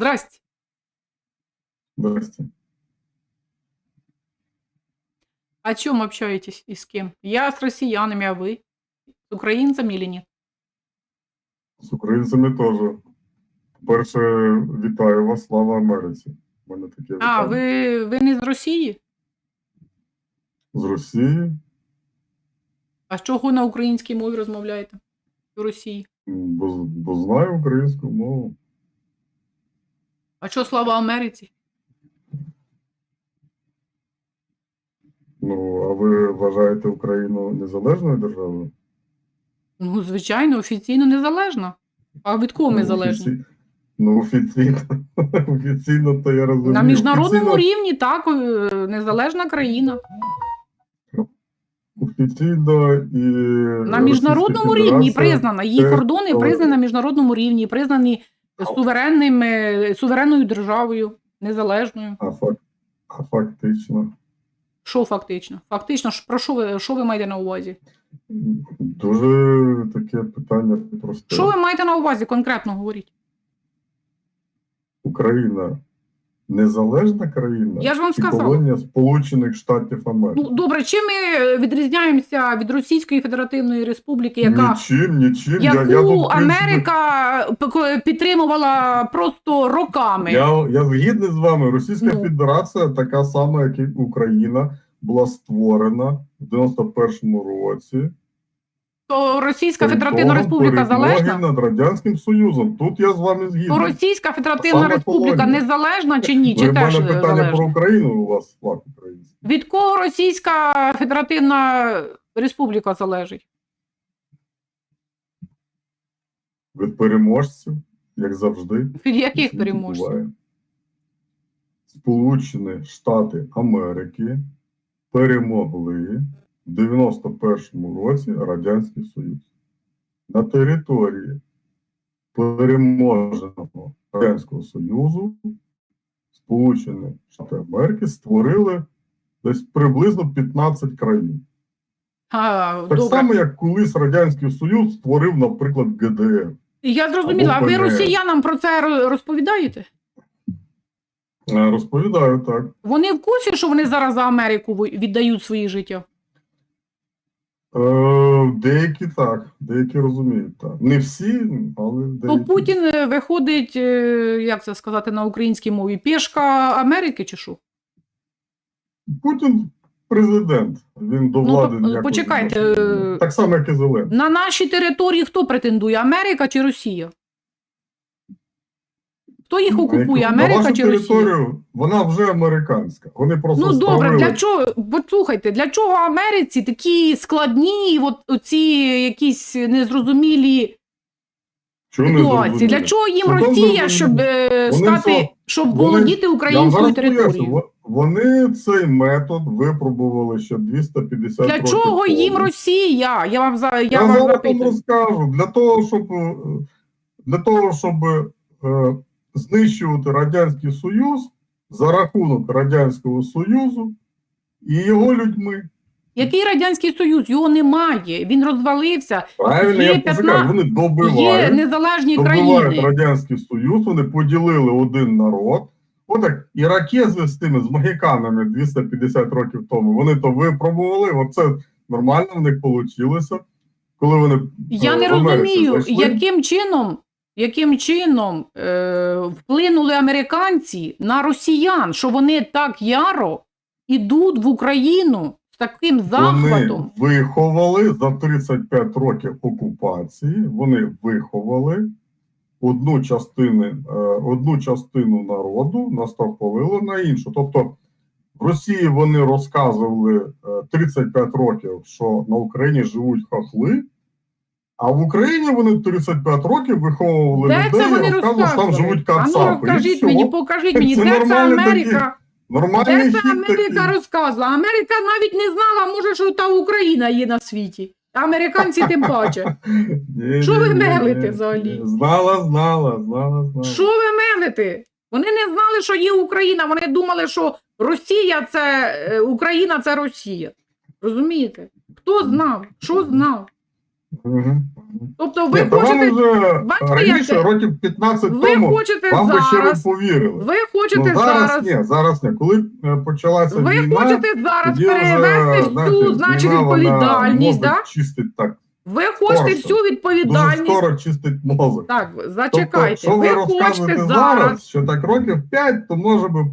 Здрасте. Здрасте. О чем общаетесь и с кем? Я с россиянами, а вы? С украинцами или нет? З українцями теж. Перше, вітаю вас, слава Америці. У мене таке А, вітання. ви, ви не з Росії? З Росії, А з чого на українській мові розмовляєте? У Росії. м, бо, бо знаю українську мову. А що слава Америці? Ну, а ви вважаєте Україну незалежною державою? Ну, звичайно, офіційно незалежна. А від кого ми Ну, залежні? офіці- Ну, офіційно. офіційно, то я розумію. На міжнародному Офіційно- рівні так, е, незалежна країна. Офіційно і На міжнародному рівні признана. Її кордони але- признані на міжнародному рівні, признані суверенним, е, суверенною державою, незалежною. А, фак... а фактично. Що фактично? Фактично, про що ви, що ви маєте на увазі? Дуже таке питання просте. Що ви маєте на увазі конкретно говоріть? Україна незалежна країна Я ж вам сказала. колонія Сполучених Штатів Америки. Ну добре, чим ми відрізняємося від Російської Федеративної Республіки, яка Нічим, нічим. яку я, я, тут, в принципі, Америка пик- підтримувала просто роками? Я, я згідний з вами. Російська Ну. Федерація така сама, як і Україна, була створена в 91-му році. То Російська Федеративна Республіка залежна? над Радянським Союзом. Тут я з вами згідний. То Російська Федеративна Саме Республіка колонія. незалежна чи ні? Чи в теж мене питання залежна? про Україну у вас флаг український. Від кого Російська Федеративна Республіка залежить? Від переможців, як завжди. Від яких переможців? буває. Сполучені Штати Америки перемогли 91-му році Радянський Союз. На території переможеного Радянського Союзу Сполучені Штати Америки створили десь приблизно 15 країн. А, Так добре. само, як колись Радянський Союз створив, наприклад, ГДР. Я зрозуміла, а ви росіянам про це розповідаєте? Е, Розповідаю так. Вони в курсі, що вони зараз за Америку віддають свої життя? Е, деякі так, деякі розуміють так. Не всі, але деякі. Ну, Путін е, виходить, е, як це сказати на українській мові, пішка Америки чи що? Путін президент. Він до Ну, влади Ну, почекайте, Так само, як і Зеленський. На нашій території хто претендує? Америка чи Росія? Хто їх окупує? Америка чи Росія? вона вже американська. Вони просто Ну добре, для чого? Послухайте, для чого Америці такі складні, от оці якісь незрозумілі ситуації? Для чого їм Росія, щоб е, Вони стати, щоб володіти українською територією? Вони цей метод випробували ще 250 Для років чого їм. Росія? Я вам за я, Я, вам зараз вам розкажу. Для того, щоб е, для того, щоб е, знищувати Радянський Союз за рахунок Радянського Союзу і його людьми. Який радянський союз? Його немає. Він розвалився. Правильно, Є я п'ятна- почекаю, вони Є незалежні добивають країни. Радянський Союз, вони поділили один народ. Отак, іракези з тими з магіканами 250 років тому, вони то випробували, оце нормально в них вийшло. Коли вони Я не розумію, яким чином, яким чином е, вплинули американці на росіян, що вони так яро ідуть в Україну з таким захватом. Вони виховали за 35 років окупації. Вони виховали одну частину, е, одну частину народу, наставполили на іншу. Тобто в Росії вони розказували е, 35 років, що на Україні живуть хохли. А в Україні вони 35 років виховували Де людей це вони розказували, що там живуть А ну кацапи. Розкажіть мені, покажіть мені, Це де це Америка? Нормальний Де це Америка такий. розказувала? Америка навіть не знала, може, що та Україна є на світі. Американці тим паче. Що ви мелите взагалі? Знала, знала, знала, знала. Що ви мелите? Вони не знали, що є Україна. Вони думали, що Росія це е, Україна це Росія. Розумієте? Хто знав? Що знав? Мгм. Тобто ви Ні, вам хочете, вже бачите, раніше, років 15 ви тому, хочете вам би ще ви зараз, повірили. ви хочете Ну, зараз, зараз, ні, зараз ні. Коли е, почалася ви війна, хочете зараз тоді вже, перевести знаєте, всю, значить, війна, вона відповідальність, мозок да? чистить так, Ви хочете Торсом. всю дуже відповідальність. скоро чистить мозок. Так, Тобто, зачекайте. що ви ви хочете розказуєте зараз. зараз, що так років 5, то може би,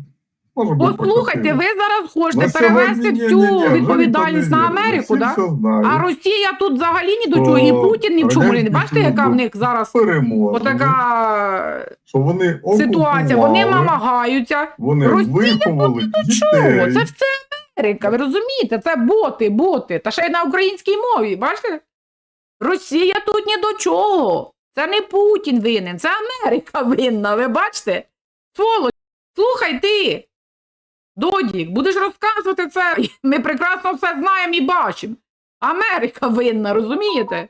може би Послухайте, ви зараз хочете На перевести сьогодні всю ні-ні-ні, відповідальність на не. Америку, Всі да? все знають. А Росія тут взагалі ні до чого, і Путін ні в чому не Радянський бачите, яка в них зараз переможемо. отака що вони ситуація. Вони окупували, намагаються. вони Росія виховали Чого? дітей. Це все Америка, ви розумієте? Це боти, боти. Та ще й на українській мові, бачите? Росія тут ні до чого. Це не Путін винен, це Америка винна, ви бачите? Сволоч, слухай ти. Додік, будеш розказувати це. Ми прекрасно все знаємо і бачимо. Америка винна, розумієте?